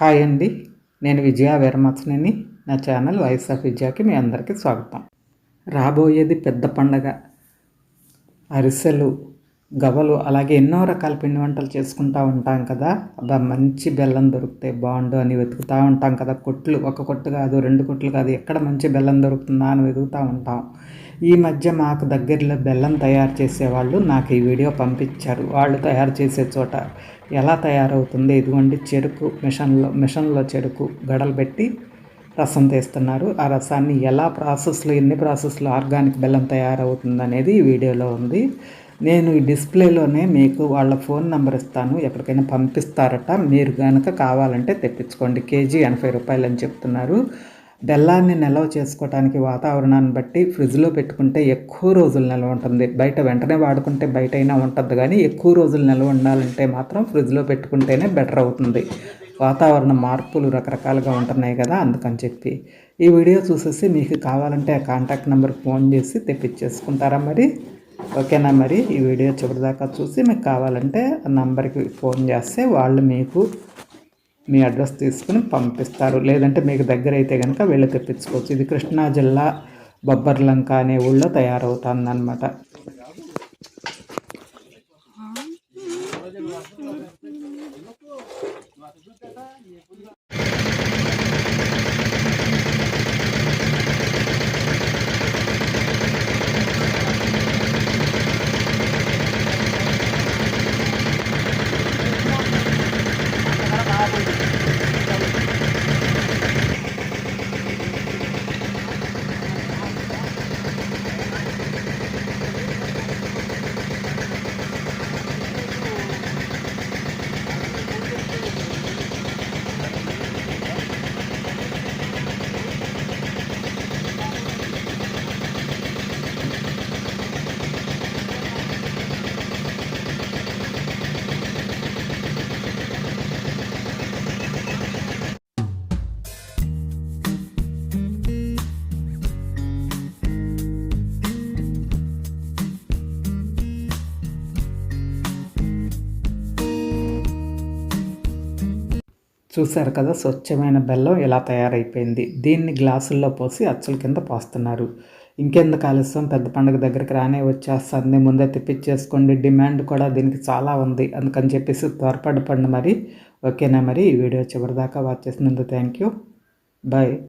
Hi అండి. నేను విజయ వీరమత్సనేని. నా ఛానల్ వాయిస్ ఆఫ్ విజయాకి మీ అందరికీ స్వాగతం. రాబోయేది పెద్ద పండగ. అరిసెలు గవలు అలాగే ఎన్నో రకాల పిండి వంటలు చేసుకుంటూ ఉంటాం కదా. అబ్బా మంచి బెల్లం దొరికితే బాగుండు అని వెతుకుతూ ఉంటాం కదా. కొట్లు ఒక కొట్టు కాదు రెండు కొట్లు కాదు ఎక్కడ మంచి బెల్లం దొరుకుతుందా అని వెతుకుతూ ఉంటాం. ఈ మధ్య మాకు దగ్గరలో బెల్లం తయారు చేసేవాళ్ళు నాకు ఈ వీడియో పంపించారు. వాళ్ళు తయారు చేసే చోట ఎలా తయారవుతుంది? ఇదిగోండి చెరుకు మిషన్లో మిషన్లో చెరుకు గడలు పెట్టి రసం తీస్తున్నారు. ఆ రసాన్ని ఎలా ప్రాసెస్లో ఎన్ని ప్రాసెస్లో ఆర్గానిక్ బెల్లం తయారవుతుంది అనేది ఈ వీడియోలో ఉంది. నేను ఈ డిస్ప్లేలోనే మీకు వాళ్ళ ఫోన్ నెంబర్ ఇస్తాను. ఎక్కడికైనా పంపిస్తారట. మీరు కనుక కావాలంటే తెప్పించుకోండి. కేజీ ఎనభై రూపాయలు అని చెప్తున్నారు. బెల్లాన్ని నిల్వ చేసుకోవడానికి వాతావరణాన్ని బట్టి ఫ్రిడ్జ్లో పెట్టుకుంటే ఎక్కువ రోజులు నిల్వ ఉంటుంది. బయట వెంటనే వాడుకుంటే బయట అయినా ఉంటుంది కానీ ఎక్కువ రోజులు నిల్వ ఉండాలంటే మాత్రం ఫ్రిడ్జ్లో పెట్టుకుంటేనే బెటర్ అవుతుంది. వాతావరణ మార్పులు రకరకాలుగా ఉంటున్నాయి కదా అందుకని చెప్పి. ఈ వీడియో చూసేసి మీకు కావాలంటే ఆ కాంటాక్ట్ నెంబర్కి ఫోన్ చేసి తెప్పించేసుకుంటారా మరి? ఓకేనా మరి? ఈ వీడియో చివరిదాకా చూసి మీకు కావాలంటే నంబర్కి నెంబర్కి ఫోన్ చేస్తే వాళ్ళు మీకు మీ అడ్రస్ తీసుకుని పంపిస్తారు. లేదంటే మీకు దగ్గర అయితే కనుక వెళ్ళి తెప్పించుకోవచ్చు. ఇది కృష్ణా జిల్లా బొబ్బర్లంక అనే ఊళ్ళో తయారవుతుంది అనమాట చూశారు కదా స్వచ్ఛమైన బెల్లం ఇలా తయారైపోయింది? దీన్ని గ్లాసుల్లో పోసి అచ్చుల కింద పోస్తున్నారు. ఇంకెందుకు ఆలస్యం? పెద్ద పండుగ దగ్గరికి రానే వచ్చేస్తుంది ముందే తెప్పించేసుకోండి. డిమాండ్ కూడా దీనికి చాలా ఉంది. అందుకని చెప్పేసి త్వరపడపండి మరి. ఓకేనా మరి? ఈ వీడియో చివరిదాకా వాచ్ చేసినందుకు థ్యాంక్ యూ. బాయ్.